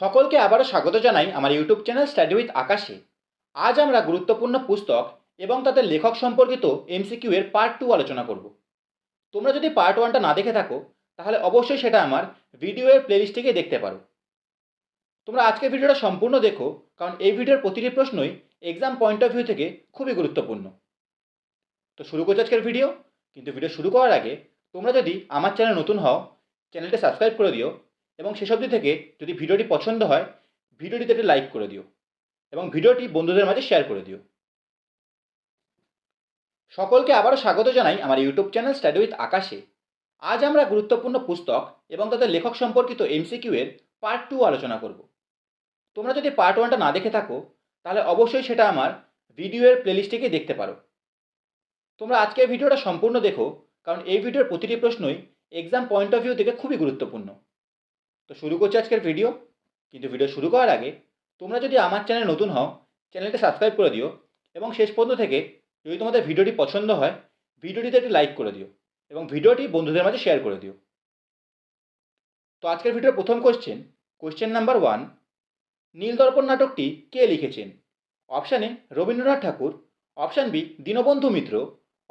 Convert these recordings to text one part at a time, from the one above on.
সকলকে আবারও স্বাগত জানাই আমার ইউটিউব চ্যানেল স্টাডি উইথ আকাশে। আজ আমরা গুরুত্বপূর্ণ পুস্তক এবং তাদের লেখক সম্পর্কিত এমসিকিউ এর পার্ট টু আলোচনা করব। তোমরা যদি পার্ট ওয়ানটা না দেখে থাকো, তাহলে অবশ্যই সেটা আমার ভিডিও এর প্লেলিস্ট থেকে দেখতে পারো। তোমরা আজকের ভিডিওটা সম্পূর্ণ দেখো, কারণ এই ভিডিওর প্রতিটি প্রশ্নই এক্সাম পয়েন্ট অফ ভিউ থেকে খুবই গুরুত্বপূর্ণ। তো শুরু করছি আজকের ভিডিও কিন্তু ভিডিও শুরু করার আগে তোমরা যদি আমার চ্যানেল নতুন হও চ্যানেলটা সাবস্ক্রাইব করে দিও এবং অবধি থেকে যদি ভিডিওটি পছন্দ হয়, ভিডিওটিতে একটি লাইক করে দিও এবং ভিডিওটি বন্ধুদের মাঝে শেয়ার করে দিও। সকলকে আবারও স্বাগত জানাই আমার ইউটিউব চ্যানেল স্টাডি উইথ আকাশে আজ আমরা গুরুত্বপূর্ণ পুস্তক এবং তাদের লেখক সম্পর্কিত এমসিকিউ এর পার্ট টু আলোচনা করব। তোমরা যদি পার্ট ওয়ানটা না দেখে থাকো, তাহলে অবশ্যই সেটা আমার ভিডিও এর প্লেলিস্ট থেকে দেখতে পারো। তোমরা আজকের ভিডিওটা সম্পূর্ণ দেখো, কারণ এই ভিডিওর প্রতিটি প্রশ্নই এক্সাম পয়েন্ট অফ ভিউ থেকে খুবই গুরুত্বপূর্ণ। তো শুরু করছি আজকের ভিডিও কিন্তু ভিডিও শুরু করার আগে তোমরা যদি আমার চ্যানেল নতুন হও চ্যানেলটা সাবস্ক্রাইব করে দিও এবং শেষ পর্যন্ত থেকে যদি তোমাদের ভিডিওটি পছন্দ হয় ভিডিওটিতে একটি লাইক করে দিও এবং ভিডিওটি বন্ধুদের মাঝে শেয়ার করে দিও। তো আজকের ভিডিওর প্রথম question question number one Nildarpan নাটকটি কে লিখেছেন? Option A Rabindranath Tagore option B Dinabandhu Mitra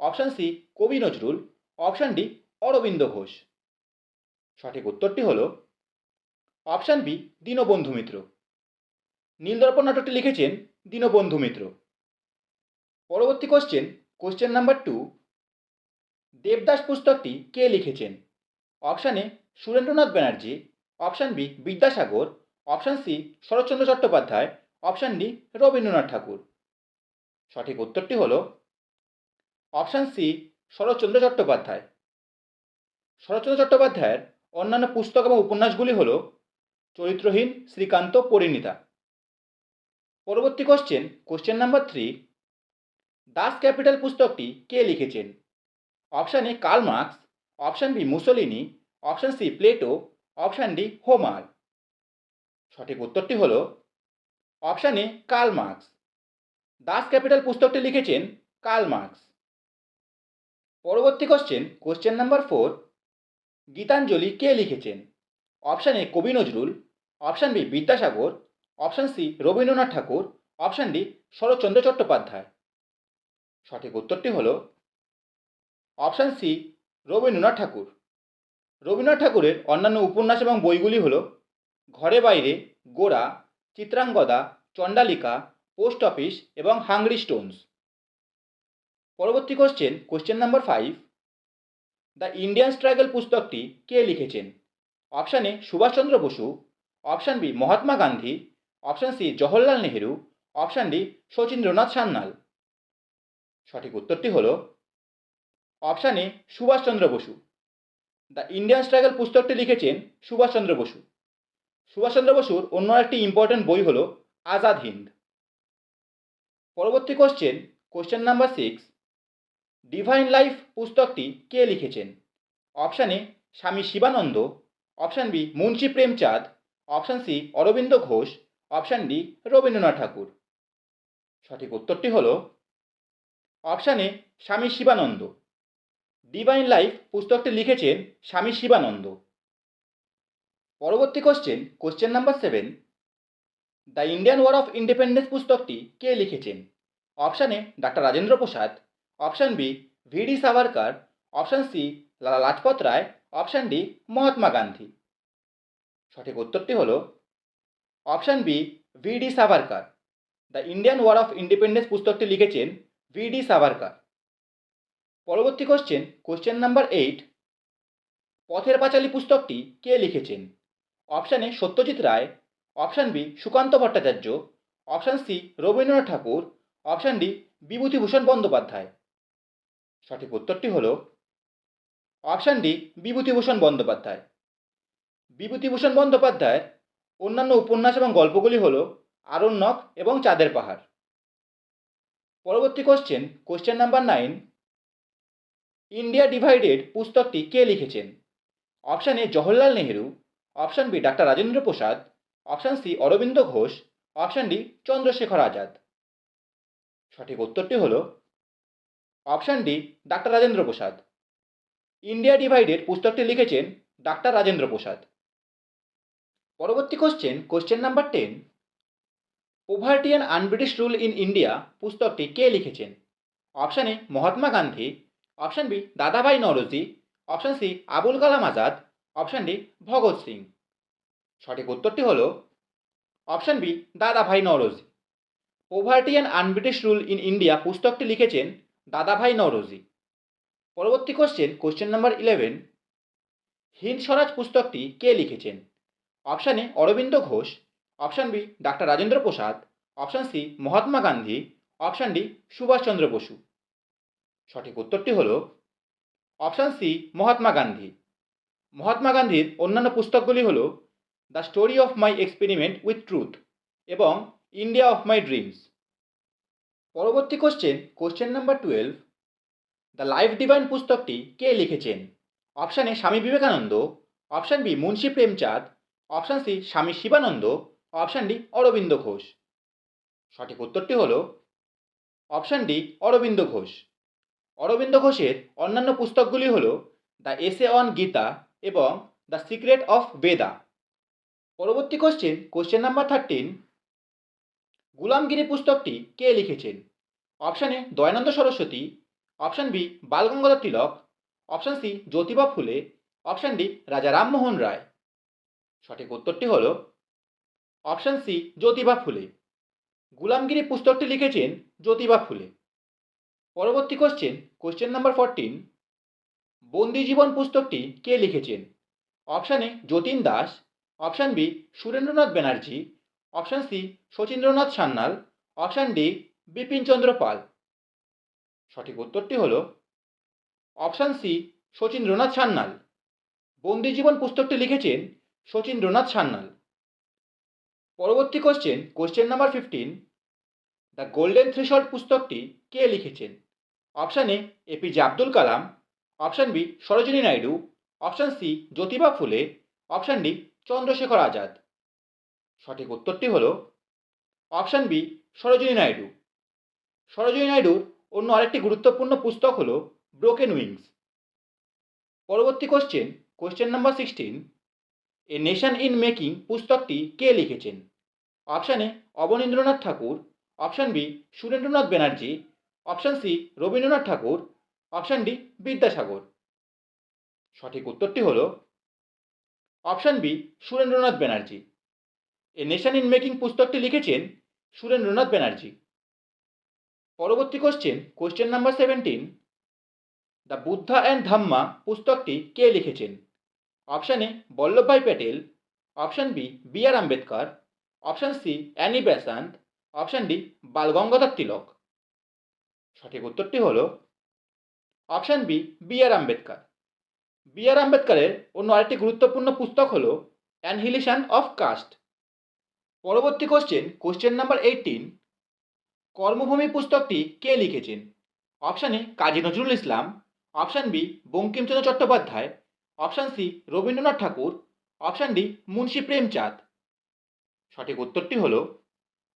option C কবি নজরুল অপশান ডি অরবিন্দ ঘোষ। সঠিক উত্তরটি হলো অপশান বি দীনবন্ধু মিত্র নীলদর্পণ নাটকটি লিখেছেন দীনবন্ধু মিত্র পরবর্তী question question number two Devdas পুস্তকটি কে লিখেছেন? Option A Surendranath Banerjee option B Vidyasagar option C Saratchandra Chattopadhyay option D Rabindranath Tagore সঠিক উত্তরটি হল অপশান সি শরৎচন্দ্র চট্টোপাধ্যায় শরৎচন্দ্র চট্টোপাধ্যায়ের অন্যান্য পুস্তক এবং উপন্যাসগুলি হল চরিত্রহীন শ্রীকান্ত পরিণীতা। পরবর্তী question question number three Das Kapital পুস্তকটি কে লিখেছেন? Option A Karl Marx option B Mussolini option C Plato option D Homer সঠিক উত্তরটি হল option A Karl Marx Das Kapital পুস্তকটি লিখেছেন কার্ল মার্কস পরবর্তী question question number four Gitanjali কে লিখেছেন? Option A কবি Nazrul option B Vidyasagar, option C Rabindranath Tagore, option D Saratchandra Chattopadhyay. সঠিক উত্তরটি হল অপশান সি রবীন্দ্রনাথ ঠাকুর। রবীন্দ্রনাথ ঠাকুরের অন্যান্য উপন্যাস এবং বইগুলি হল ঘরে বাইরে, গোড়া, চিত্রাঙ্গদা, চণ্ডালিকা, পোস্ট অফিস এবং হাংরি স্টোনস। পরবর্তী question question number five. The Indian Struggle পুস্তকটি কে লিখেছেন? Option Subhashchandra Basu option B Mahatma Gandhi, option C Jawaharlal Nehru, option D Sachindranath Sanyal. সঠিক উত্তরটি হল option A Subhashchandra Basu. The Indian Struggle পুস্তকটি লিখেছেন সুভাষচন্দ্র বসু। সুভাষচন্দ্র বসুর অন্য একটি ইম্পর্ট্যান্ট বই হল আজাদ হিন্দ। পরবর্তী question question number six Divine Life পুস্তকটি কে লিখেছেন? Option A Swami Sivananda, option B Munshi Premchand option C Aurobindo Ghosh option D Rabindranath Tagore সঠিক উত্তরটি হল option A Swami Shivananda divine life পুস্তকটি লিখেছেন স্বামী শিবানন্দ পরবর্তী question question number seven the Indian War of Independence পুস্তকটি কে লিখেছেন? Option A doctor Rajendra Prasad option B VD Savarkar option C Lala Lajpat Rai option D Mahatma Gandhi সঠিক উত্তরটি হল option B VD Savarkar. The Indian War of Independence পুস্তকটি লিখেছেন VD Savarkar. পরবর্তী question question number eight, Pather Panchali পুস্তকটি কে লিখেছেন? Option A Satyajit Ray, option B Sukanta Bhattacharya, option C Rabindranath Tagore, option D Bibhutibhushan Bandyopadhyay. সঠিক উত্তরটি হল অপশান ডি বিভূতিভূষণ বন্দ্যোপাধ্যায়। বিভূতিভূষণ বন্দ্যোপাধ্যায়ের অন্যান্য উপন্যাস এবং গল্পগুলি হল আরণ্যক এবং চাঁদের পাহাড়। পরবর্তী question question number nine India Divided পুস্তকটি কে লিখেছেন? Option A Jawaharlal Nehru option B doctor Rajendra Prasad option C Aurobindo Ghosh option D Chandrashekhar Azad সঠিক উত্তরটি হল option D doctor Rajendra Prasad India Divided পুস্তকটি লিখেছেন ডাক্তার রাজেন্দ্র প্রসাদ পরবর্তী question question number ten Poverty and UnBritish Rule in India পুস্তকটি কে লিখেছেন? Option A Mahatma Gandhi option B Dadabhai Naoroji option C Abul Kalam Azad option D Bhagat Singh. সঠিক উত্তরটি হল option B Dadabhai Naoroji Poverty and UnBritish Rule in India পুস্তকটি লিখেছেন দাদাভাই নরোজি পরবর্তী question question number eleven Hind Swaraj পুস্তকটি কে লিখেছেন? Option A Aurobindo Ghosh, option B doctor Rajendra Prasad, option C Mahatma Gandhi, option D Subhashchandra Basu. সঠিক উত্তরটি হল option C Mahatma Gandhi. Mahatma গান্ধীর অন্যান্য পুস্তকগুলি হল the Story of My Experiment with Truth এবং ইন্ডিয়া অফ মাই ড্রিমস। পরবর্তী question question number twelve, the Life Divine পুস্তকটি কে লিখেছেন? Option A Swami Vivekananda, option B Munshi Premchand option C Swami Sivananda option D Aurobindo Ghosh. সঠিক উত্তরটি হল option D Aurobindo Ghosh. Aurobindo ঘোষের অন্যান্য পুস্তকগুলি হল দ্য এসে অন গীতা এবং দ্য সিক্রেট অফ বেদা। পরবর্তী question question number thirteen Gulamgiri পুস্তকটি কে লিখেছেন? Option Dayananda Saraswati option B Balgangadhar Tilak option C Jyotiba Phule option D রাজা রামমোহন রায়। সঠিক উত্তরটি হল অপশান সি, জ্যোতিবা ফুলে। গুলামগিরি পুস্তকটি লিখেছেন জ্যোতিবা ফুলে। পরবর্তী কোশ্চেন কোশ্চেন নাম্বার ফোরটিন বন্দি জীবন পুস্তকটি কে লিখেছেন? Option A, Jatin Das, option B, Surendranath Banerjee, option C, Sachindranath Sanyal, option D Bipinchandra Pal. সঠিক উত্তরটি হল অপশান সি, শচীন্দ্রনাথ সান্যাল। বন্দি জীবন পুস্তকটি লিখেছেন শচীন্দ্রনাথ সান্যাল। পরবর্তী question question number fifteen the Golden Threshold পুস্তকটি কে লিখেছেন? Option A APJ Abdul Kalam option B Sarojini Naidu option C Jyotiba Phule option D Chandrashekhar Azad সঠিক উত্তরটি হল অপশান বি সরোজিনী নাইডু সরোজিনী নাইডুর অন্য আরেকটি গুরুত্বপূর্ণ পুস্তক হল ব্রোকেন উইংস পরবর্তী question question number sixteen A Nation in Making পুস্তকটি কে লিখেছেন? Option A, Abanindranath Tagore. Option B, Surendranath Banerjee. Option C, Rabindranath Tagore. Option D, Vidyasagar. সঠিক উত্তরটি হল option B, Surendranath Banerjee. A Nation in Making পুস্তকটি লিখেছেন সুরেন্দ্রনাথ ব্যানার্জি। পরবর্তী question question number seventeen the Buddha and Dhamma পুস্তকটি কে লিখেছেন? Option A Vallabhbhai Patel option B B R Ambedkar option C Annie Besant option D Balgangadhar Tilak সঠিক উত্তরটি হল option B B R Ambedkar B R আম্বেদকরের অন্য আরেকটি গুরুত্বপূর্ণ পুস্তক হল অ্যানহিলিশন অফ কাস্ট পরবর্তী question question number eighteen Karmabhoomi পুস্তকটি কে লিখেছেন? Option A Kazi Nazrul Islam. Option B Bankimchandra Chattopadhyay. Option C Rabindranath Tagore. Option D Munshi Premchand. সঠিক উত্তরটি হল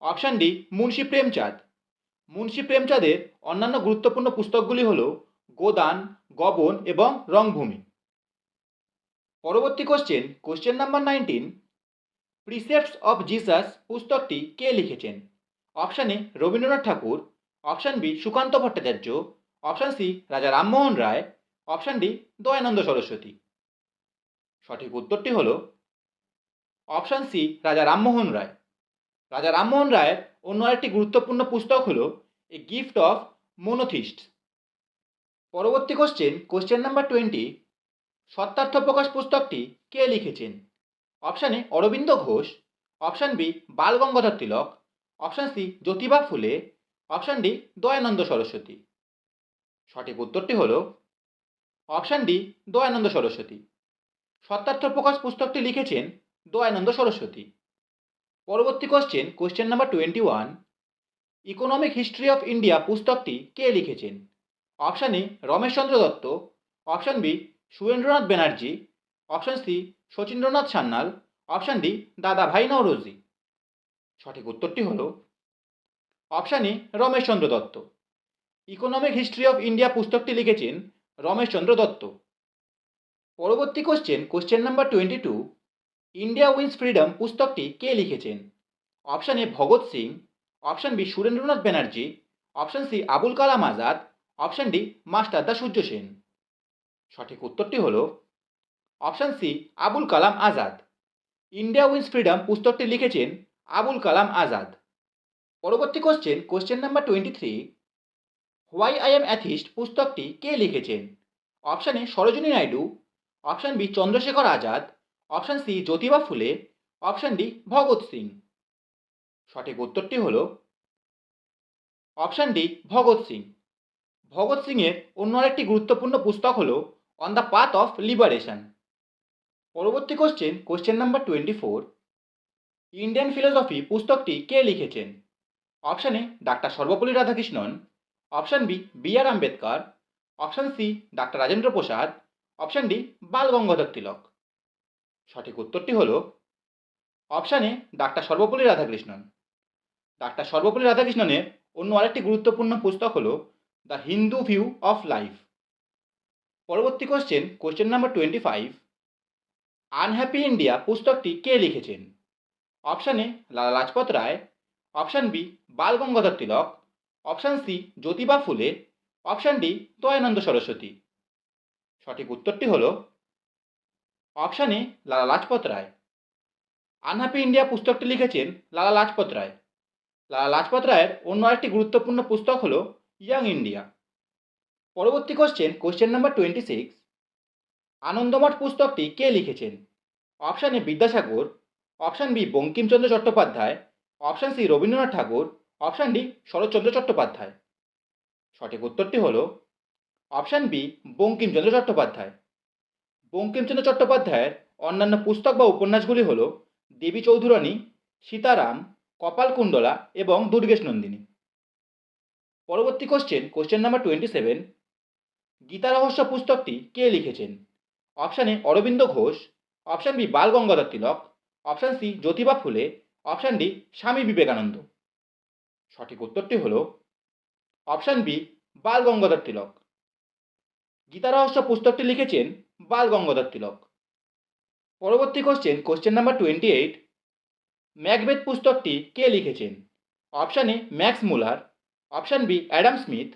অপশান ডি মুন্সী প্রেমচাঁদ। মুন্সী প্রেমচাঁদের অন্যান্য গুরুত্বপূর্ণ পুস্তকগুলি হল, গোদান, গবন এবং রংভূমি। পরবর্তী question question number nineteen Precepts of Jesus পুস্তকটি কে লিখেছেন? Option A Rabindranath Tagore. Option B Sukanta Bhattacharya. Option C Raja Rammohan Roy. Option D Dayananda Saraswati. সঠিক উত্তরটি হল অপশান সি রাজা রামমোহন রায়। রাজা রামমোহন রায়ের অন্য আরেকটি গুরুত্বপূর্ণ পুস্তক হল এ গিফট অফ মোনোথিস্ট। পরবর্তী question question number twenty, Satyarth Prakash পুস্তকটি কে লিখেছেন? Option A Aurobindo Ghosh, option B Bal Gangadhar Tilak, option C Jyotiba Phule, option D Dayananda Saraswati. সঠিক উত্তরটি হল অপশান ডি দয়ানন্দ সরস্বতী। সত্যার্থ প্রকাশ পুস্তকটি লিখেছেন দয়ানন্দ সরস্বতী। পরবর্তী question question number twenty one Economic History of India পুস্তকটি কে লিখেছেন? Option A Romeshchandra Dutt. Option B Surendranath Banerjee. Option C Sachindranath Sanyal. Option D Dadabhai Naoroji. সঠিক উত্তরটি হল option A Romeshchandra Dutt. Economic History of India পুস্তকটি লিখেছেন রমেশচন্দ্র দত্ত। পরবর্তী question question number twenty two India Wins Freedom পুস্তকটি কে লিখেছেন? Option A Bhagat Singh option B Surendranath Banerjee option C Abul Kalam Azad option D master da Surya Sen. সঠিক উত্তরটি হল option C Abul Kalam Azad. India Wins Freedom পুস্তকটি লিখেছেন আবুল কালাম আজাদ। পরবর্তী question question number twenty three why I am atheist পুস্তকটি কে লিখেছেন? Option Sarojini Naidu option B Chandrashekhar Azad, option C Jyotiba Phule, option D Bhagat Singh. সঠিক উত্তরটি হল option D Bhagat Singh. Bhagat সিংয়ের অন্য আরেকটি গুরুত্বপূর্ণ পুস্তক হল on the path of liberation পরবর্তী question question number twenty four Indian philosophy পুস্তকটি কে লিখেছেন? Option A doctor Sarvepalli Radhakrishnan, option B B R Ambedkar, option C doctor Rajendra Prasad option D Bal Gangadhar Tilak. সঠিক উত্তরটি হল অপশানে doctor Sarvepalli Radhakrishnan. Doctor Sarvepalli রাধাকৃষ্ণনের অন্য আরেকটি গুরুত্বপূর্ণ পুস্তক হল, the Hindu view of life. পরবর্তী question question number twenty five unhappy India পুস্তকটি কে লিখেছেন? Option Lala Lajpat Rai. Option B Bal Gangadhar Tilak. Option C Jyotiba Phule. Option D Dayananda Saraswati. সঠিক উত্তরটি হল option A, Lala Lajpat Rai. Unhappy India পুস্তকটি লিখেছেন লালা লাজপত রায়। লালা লাজপত রায়ের অন্য আরেকটি গুরুত্বপূর্ণ পুস্তক হল ইয়াং ইন্ডিয়া। পরবর্তী question question number twenty six Anandamath পুস্তকটি কে লিখেছেন? Option A, Vidyasagar. Option B, Bankimchandra Chattopadhyay. Option C, Rabindranath Thakur. Option D, Saratchandra Chattopadhyay. সঠিক উত্তরটি হল অপশান বি বঙ্কিমচন্দ্র চট্টোপাধ্যায় বঙ্কিমচন্দ্র চট্টোপাধ্যায়ের অন্যান্য পুস্তক বা উপন্যাসগুলি হল দেবী চৌধুরানী, সীতারাম কপালকুণ্ডলা এবং দুর্গেশ নন্দিনী। পরবর্তী question question number twenty seven Gita Rahasya পুস্তকটি কে লিখেছেন? Option A Aurobindo Ghosh option B Bal Gangadhar Tilak option C Jyotiba Phule option D Swami Vivekananda. সঠিক উত্তরটি হল অপশান বি বাল গঙ্গাধর তিলক। গীতা রহস্য পুস্তকটি লিখেছেন বাল গঙ্গাধর তিলক। পরবর্তী question question number twenty eight Macbeth পুস্তকটি কে লিখেছেন? Option A Max Muller option B Adam Smith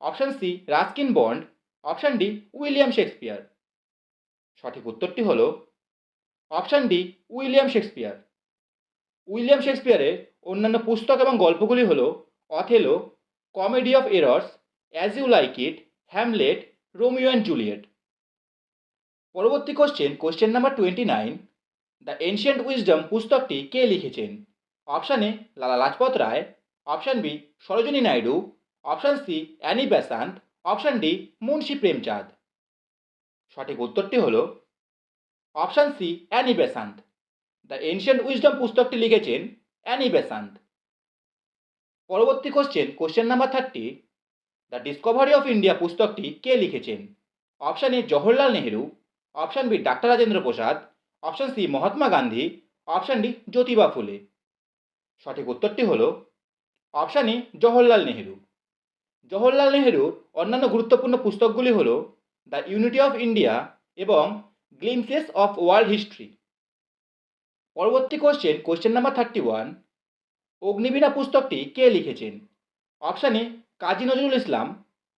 option C Ruskin Bond option D William Shakespeare. সঠিক উত্তরটি হল option D William Shakespeare. William শেক্সপিয়ারের অন্যান্য পুস্তক এবং গল্পগুলি হল Othello comedy of errors as you like it Hamlet Romeo and Juliet পরবর্তী question question number twenty nine the ancient wisdom পুস্তকটি কে লিখেছেন? Option A Lala Lajpat Rai. Option B Sarojini Naidu. Option C Annie Besant option D Munshi Premchand. সঠিক উত্তরটি হল option C Annie Besant the ancient wisdom পুস্তকটি লিখেছেন Annie Besant পরবর্তী question question number thirty the discovery of India পুস্তকটি কে লিখেছেন? Option A Jawaharlal Nehru option B doctor Rajendra Prasad option C Mahatma Gandhi option D Jyotiba Phule সঠিক উত্তরটি হল option A Jawaharlal Nehru Jawaharlal নেহেরুর অন্যান্য গুরুত্বপূর্ণ পুস্তকগুলি হল দ্য ইউনিটি অফ ইন্ডিয়া এবং গ্লিমসেস অফ ওয়ার্ল্ড হিস্ট্রি পরবর্তী question question number thirty one Agnibeena পুস্তকটি কে লিখেছেন? Option A Kazi Nazrul Islam,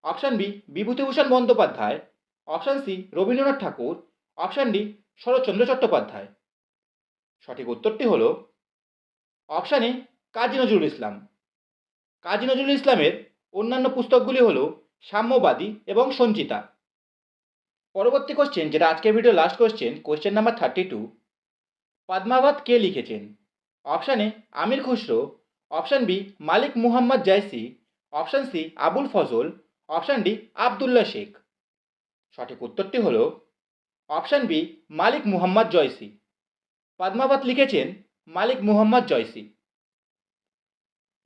option B, Bibhutibhushan Bandyopadhyay, option C, Rabindranath Thakur, option D, Saratchandra Chattopadhyay. সঠিক উত্তরটি হল option A, Kazi Nazrul Islam. Kazi Nazrul ইসলামের অন্যান্য পুস্তকগুলি হল সাম্যবাদী এবং সঞ্চিতা। পরবর্তী কোশ্চেন যেটা আজকের video last question question number thirty two Padmavat কে লিখেছেন? Option A, Amir Khusro, option B, Malik Muhammad Jaisi option C Abul Fazl option D Abdullah Shaikh সঠিক উত্তরটি হল অপশান বি মালিক মুহাম্মদ জয়সি। পদ্মাবত লিখেছেন মালিক মুহাম্মদ জয়সি।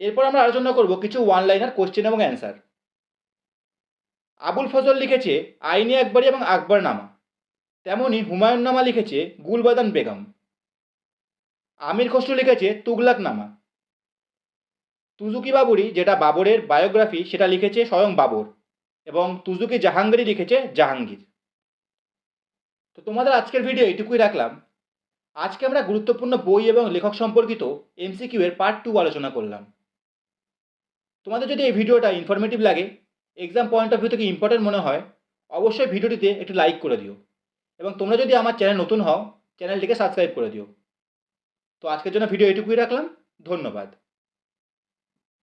এরপর আমরা আলোচনা করব কিছু ওয়ান লাইনার কোশ্চেন এবং অ্যান্সার আবুল ফজল লিখেছে, আইনি আকবরী এবং আকবর নামা তেমনি হুমায়ুন নামা লিখেছে, গুলবাদান বেগম। আমির খসরু লিখেছে তুগলাক নামা তুজুকি বাবুরি যেটা বাবরের বায়োগ্রাফি, সেটা লিখেছে স্বয়ং বাবর এবং তুজুকি জাহাঙ্গীরই লিখেছে জাহাঙ্গীর। তো তোমাদের আজকের ভিডিও এটুকুই রাখলাম। আজকে আমরা গুরুত্বপূর্ণ বই এবং লেখক সম্পর্কিত এমসিকিউ এর পার্ট টু আলোচনা করলাম। তোমাদের যদি এই ভিডিওটা ইনফরমেটিভ লাগে এক্সাম পয়েন্ট অফ ভিউ থেকে ইম্পর্টেন্ট মনে হয়, অবশ্যই ভিডিওটিতে একটু লাইক করে দিও এবং তোমরা যদি আমার চ্যানেল নতুন হও চ্যানেলটিকে সাবস্ক্রাইব করে দিও। তো আজকের জন্য ভিডিও এটুকুই রাখলাম। ধন্যবাদ।